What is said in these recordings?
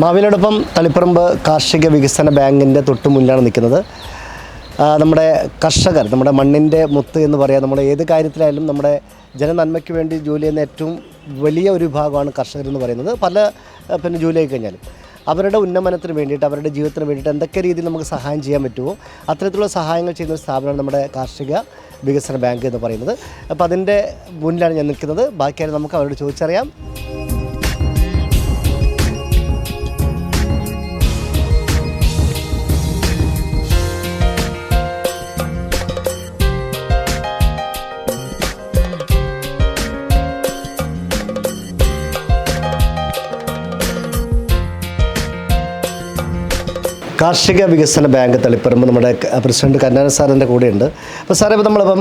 മാവിലോടൊപ്പം തളിപ്പറമ്പ് കാർഷിക വികസന ബാങ്കിന്റെ തൊട്ട് മുന്നിലാണ് നിൽക്കുന്നത്. നമ്മുടെ കർഷകർ നമ്മുടെ മണ്ണിന്റെ മുത്ത് എന്ന് പറയാം നമ്മുടെ ഏത് കാര്യത്തിലായാലും നമ്മുടെ ജനനന്മയ്ക്ക് വേണ്ടി ജോലി ചെയ്യുന്ന ഏറ്റവും വലിയ ഒരു വിഭാഗമാണ് കർഷകർ എന്ന് പറയുന്നത്. പല പിന്നെ ജോലി ആയി കഴിഞ്ഞാലും അവരുടെ ഉന്നമനത്തിന് വേണ്ടിയിട്ട് അവരുടെ ജീവിതത്തിന് വേണ്ടിയിട്ട് എന്തൊക്കെ രീതിയിൽ നമുക്ക് സഹായം ചെയ്യാൻ പറ്റുമോ അത്തരത്തിലുള്ള സഹായങ്ങൾ ചെയ്യുന്ന ഒരു സ്ഥാപനമാണ് നമ്മുടെ കാർഷിക വികസന ബാങ്ക് എന്ന് പറയുന്നത്. അപ്പോൾ അതിന്റെ മുന്നിലാണ് ഞാൻ നിൽക്കുന്നത്. ബാക്കിയായിട്ട് നമുക്ക് അവരോട് ചോദിച്ചറിയാം. കാർഷിക വികസന ബാങ്ക് തളിപ്പറമ്പ് നമ്മുടെ പ്രസിഡന്റ് കന്നാന സാറിന്റെ കൂടെയുണ്ട്. അപ്പോൾ സാറേ ഇപ്പോൾ നമ്മളിപ്പം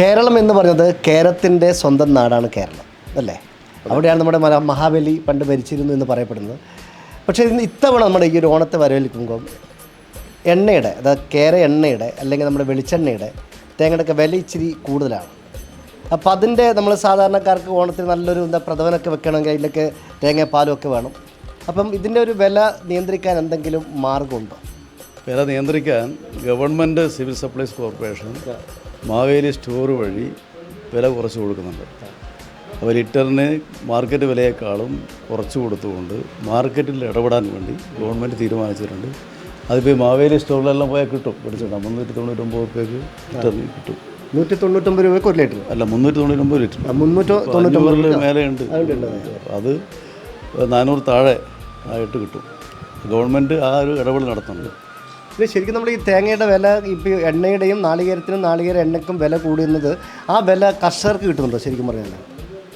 കേരളം എന്ന് പറഞ്ഞത് കേരളത്തിന്റെ സ്വന്തം നാടാണ് കേരളം അല്ലേ? അവിടെയാണ് നമ്മുടെ മഹാബലി പണ്ട് ഭരിച്ചിരുന്നു എന്ന് പറയപ്പെടുന്നത്. പക്ഷേ ഇന്ന് ഇത്തവണ നമ്മുടെ ഈ ഒരു ഓണത്തെ വരവേൽക്കുമ്പോൾ എണ്ണയുടെ അതായത് കേര എണ്ണയുടെ അല്ലെങ്കിൽ നമ്മുടെ വെളിച്ചെണ്ണയുടെ തേങ്ങയുടെ ഒക്കെ വില ഇച്ചിരി കൂടുതലാണ്. അപ്പോൾ അതിന്റെ നമ്മൾ സാധാരണക്കാർക്ക് ഓണത്തിന് നല്ലൊരു എന്താ പ്രഥമനൊക്കെ വെക്കണമെങ്കിൽ അതിലൊക്കെ തേങ്ങ പാലും ഒക്കെ വേണം. അപ്പം ഇതിന്റെ ഒരു വില നിയന്ത്രിക്കാൻ എന്തെങ്കിലും മാർഗമുണ്ടോ? വില നിയന്ത്രിക്കാൻ government civil supplies corporation Maveli store വഴി വില കുറച്ച് കൊടുക്കുന്നുണ്ട്. അപ്പോൾ ലിറ്ററിന് മാർക്കറ്റ് വിലയേക്കാളും കുറച്ച് കൊടുത്തുകൊണ്ട് മാർക്കറ്റിൽ ഇടപെടാൻ വേണ്ടി ഗവൺമെന്റ് തീരുമാനിച്ചിട്ടുണ്ട്. അതിപ്പോൾ ഈ മാവേലി സ്റ്റോറിലെല്ലാം പോയാൽ കിട്ടും. പിടിച്ചിട്ടാണ് മുന്നൂറ്റി തൊണ്ണൂറ്റൊമ്പത് റുപ്യക്ക് ലിറ്ററിന് കിട്ടും. നൂറ്റി തൊണ്ണൂറ്റൊമ്പത് രൂപയ്ക്ക് ഒരു ലിറ്റർ അല്ല മുന്നൂറ്റി തൊണ്ണൂറ്റൊമ്പത് ലിറ്റർ മുന്നൂറ്റി അഞ്ഞൂറിൽ മേലെയുണ്ട് അത് നാനൂറ് താഴെ. ആയിട്ട് കിട്ടും. ഗവൺമെന്റ് ആ ഒരു ഇടപെടൽ നടത്തുന്നുണ്ട്. ഇത് ശരിക്കും നമ്മൾ ഈ തേങ്ങയുടെ വില ഇപ്പോൾ എണ്ണയുടെയും നാളികേരത്തിനും നാളികേര എണ്ണയ്ക്കും വില കൂടുന്നത് ആ വില കർഷകർക്ക് കിട്ടുന്നുണ്ടോ ശരിക്കും പറഞ്ഞാൽ?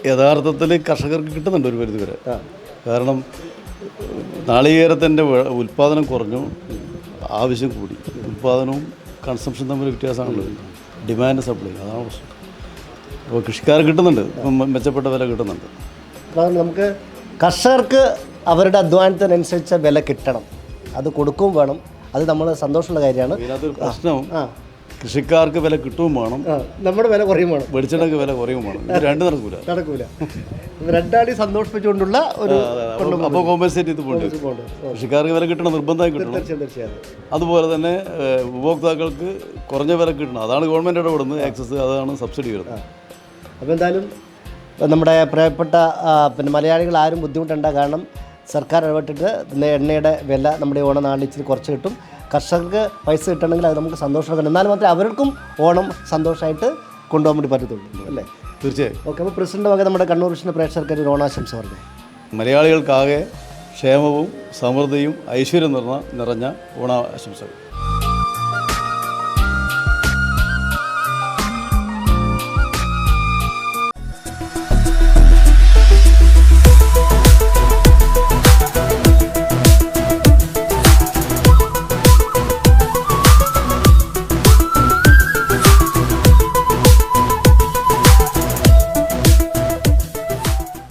യഥാർത്ഥത്തിൽ കർഷകർക്ക് കിട്ടുന്നുണ്ട് ഒരു പരിധി വരെ. കാരണം നാളികേരത്തിന്റെ ഉൽപ്പാദനം കുറഞ്ഞു ആവശ്യം കൂടി. ഉൽപ്പാദനവും കൺസംഷൻ തമ്മിൽ വ്യത്യാസമാണുള്ളത് ഡിമാൻഡ് സപ്ലൈ അതാണ് പ്രശ്നം. അപ്പോൾ കൃഷിക്കാർ കിട്ടുന്നുണ്ട്. മെച്ചപ്പെട്ട വില കിട്ടുന്നുണ്ട്. നമുക്ക് കർഷകർക്ക് അവരുടെ അധ്വാനത്തിനനുസരിച്ച വില കിട്ടണം. അത് കൊടുക്കുകയും വേണം. അത് നമ്മൾ സന്തോഷമുള്ള കാര്യമാണ്. പ്രശ്നവും പ്രശ്നം. കൃഷിക്കാർക്ക് വില കിട്ടുകയും വേണം. നമ്മുടെ വില കുറയും വേണം. വെളിച്ചെണ്ണക്ക് വില കുറയും വേണം. ഇത് രണ്ട് നടക്കൂല. നടക്കൂല. രണ്ടാടി സന്തോഷിപ്പിച്ചുകൊണ്ടുള്ള ഒരു അപ്പോൾ കോമ്പൻസേറ്റ് ചെയ്ത് പോകേണ്ടി. കൃഷിക്കാർക്ക് വില കിട്ടണം നിർബന്ധമായി കിട്ടണം. തീർച്ചയായും അതുപോലെ തന്നെ ഉപഭോക്താക്കൾക്ക് കുറഞ്ഞ വില കിട്ടണം. അതാണ് ഗവൺമെന്റ് ഇടപെടുന്നത് ആക്സസ് അതാണ് സബ്സിഡി വരുന്നത്. അപ്പോൾ എന്തായാലും നമ്മുടെ പ്രിയപ്പെട്ട പിന്നെ മലയാളികൾ ആരും ബുദ്ധിമുട്ടണ്ട കാരണം സർക്കാർ ഇടപെട്ടിട്ട് എണ്ണയുടെ വില നമ്മുടെ ഓണനാളിൽ ഇച്ചിരി കുറച്ച് കിട്ടും. കർഷകർക്ക് പൈസ കിട്ടണമെങ്കിൽ അത് നമുക്ക് സന്തോഷം എന്നാൽ മാത്രമേ അവർക്കും ഓണം സന്തോഷമായിട്ട് കൊണ്ടുപോകാൻ വേണ്ടി പറ്റത്തുള്ളൂ. അല്ലേ? തീർച്ചയായും. ഓക്കെ അപ്പോൾ പ്രസിഡന്റ് വക നമ്മുടെ കണ്ണൂർ വിഷ്ണു പ്രേക്ഷകർക്ക് ഒരു ഓണാശംസ പറഞ്ഞു. മലയാളികൾക്കാകെ ക്ഷേമവും സമൃദ്ധിയും ഐശ്വര്യം നിറഞ്ഞ നിറഞ്ഞ ഓണാശംസകൾ.